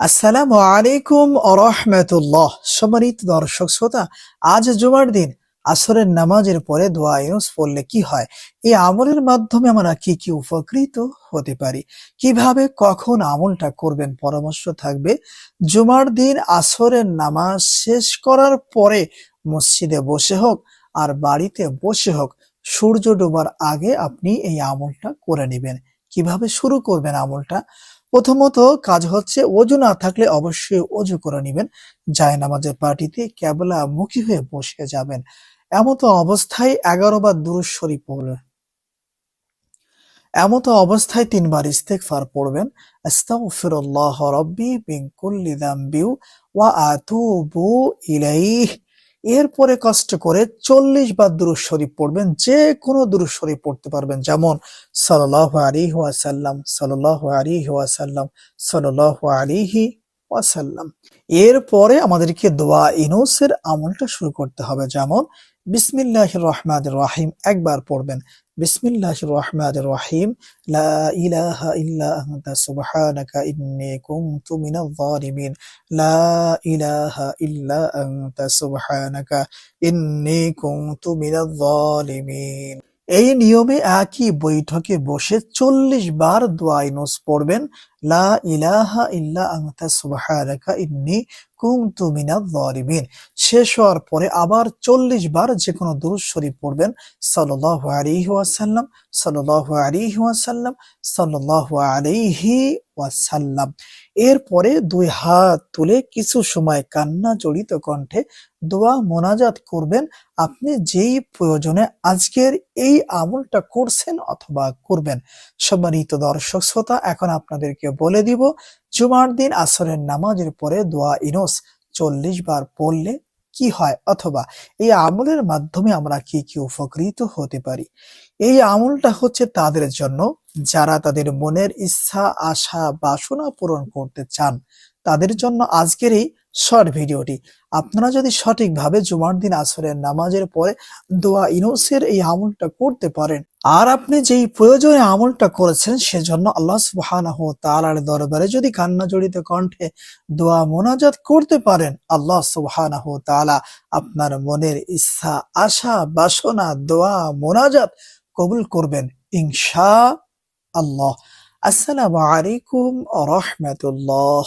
আসসালামু আলাইকুম রহমতুল্লাহ। সম্মানিত দর্শক শ্রোতা, আজ জুমার দিন। আসরের নামাজের পরে দোয়া ইউনুস পড়লে কি হয়? এই আমলের মাধ্যমে আমরা কি কি উপকৃত হতে পারি? কীভাবে, কখন আমলটা করবেন? পরামর্শ থাকবে। জুমার দিন আসরের নামাজ শেষ করার পরে মসজিদে বসে হোক আর বাড়িতে বসে হোক, সূর্য ডোবার আগে আপনি এই আমলটা করে নেবেন। কীভাবে শুরু করবেন আমলটা? প্রথমত কাজ হচ্ছে অজু না থাকলে অবশ্যই অজু করে নেবেন। যায় নামাজের পার্টিতে কেবলা মুখী হয়ে বসে যাবেন। এমত অবস্থায় এগারো বার দুরুদ শরীফ পড়বেন। এমত অবস্থায় তিনবার ইস্তেগফার পড়বেন। আস্তাগফিরুল্লাহ রব্বি মিন কুল্লি যামবি ওয়া আতুবু ইলাইহ। এরপরে কষ্ট করে চল্লিশ বার দুরুজ শরীফ পড়বেন, যে কোনো দুরুজ শরীফ পড়তে পারবেন। যেমন ওয়াসাল্লাম, সাল্লাল্লাহু আলাইহি ওয়াসাল্লাম, সাল্লাল্লাহু আলাইহি ওয়াসাল্লাম। এরপরে আমাদেরকে দোয়া ইনুসের আমলটা শুরু করতে হবে। যেমন, বিসমিল্লাহির রহমানির রহিম, একবার পড়বেন। বিসমিল্লাহির রহমানির রহিম, লা ইলাহা ইল্লা আনতা এই নিয়মে একই বৈঠকে বসে চল্লিশ বার দোয়া ইনুস পড়বেন, লা ইলাহা ইল্লা আংতা সুবহানাকা ইন্নী কুনতু মিনাজ জালিমিন শেষ হওয়ার পরে আবার চল্লিশ বার যে কোনো দুরূদ শরীফ পড়বেন। সাল্লাল্লাহু আলাইহি ওয়াসাল্লাম, সাল্লাল্লাহু আলাইহি ওয়াসাল্লাম, সাল্লাল্লাহু আলাইহি ওয়াসাল্লাম। এরপরে দুই হাত তুলে কিছু সময় কান্না জড়িত কণ্ঠে দোয়া মোনাজাত করবেন। আপনি যেই প্রয়োজনে আজকের এই আমলটা করছেন অথবা করবেন। সম্মানিত দর্শক শ্রোতা, এখন আপনাদেরকে বলে দিব জুমার দিন আসরের নামাজের পরে দোয়া ইনোস চল্লিশ বার পড়লে কি হয়? অথবা এই আমলের মাধ্যমে আমরা কি কি উপকৃত হতে পারি? এই আমলটা হচ্ছে তাদের জন্য। যারা তাদের মনের ইচ্ছা, আশা, বাসনা পূরণ করতে চান, তাদের জন্য আজকের এই শর্ট ভিডিওটি। আপনারা যদি সঠিকভাবে জুমার দিন আসরের নামাজের পরে দোয়া ইনুসের এই আমলটা করতে পারেন, আর আপনি যেই প্রয়োজনে আমলটা করেছেন সেজন্য আল্লাহ সুবহানাহু ওয়া তাআলার দরবারে যদি কান্না জড়িত কণ্ঠে দোয়া মোনাজাত করতে পারেন, আল্লাহ সুবহানাহু ওয়া তাআলা আপনার মনের ইচ্ছা, আশা, বাসনা, দোয়া, মোনাজাত কবুল করবেন ইনশা আল্লাহ। আসসালামু আলাইকুম রাহমাতুল্লাহ।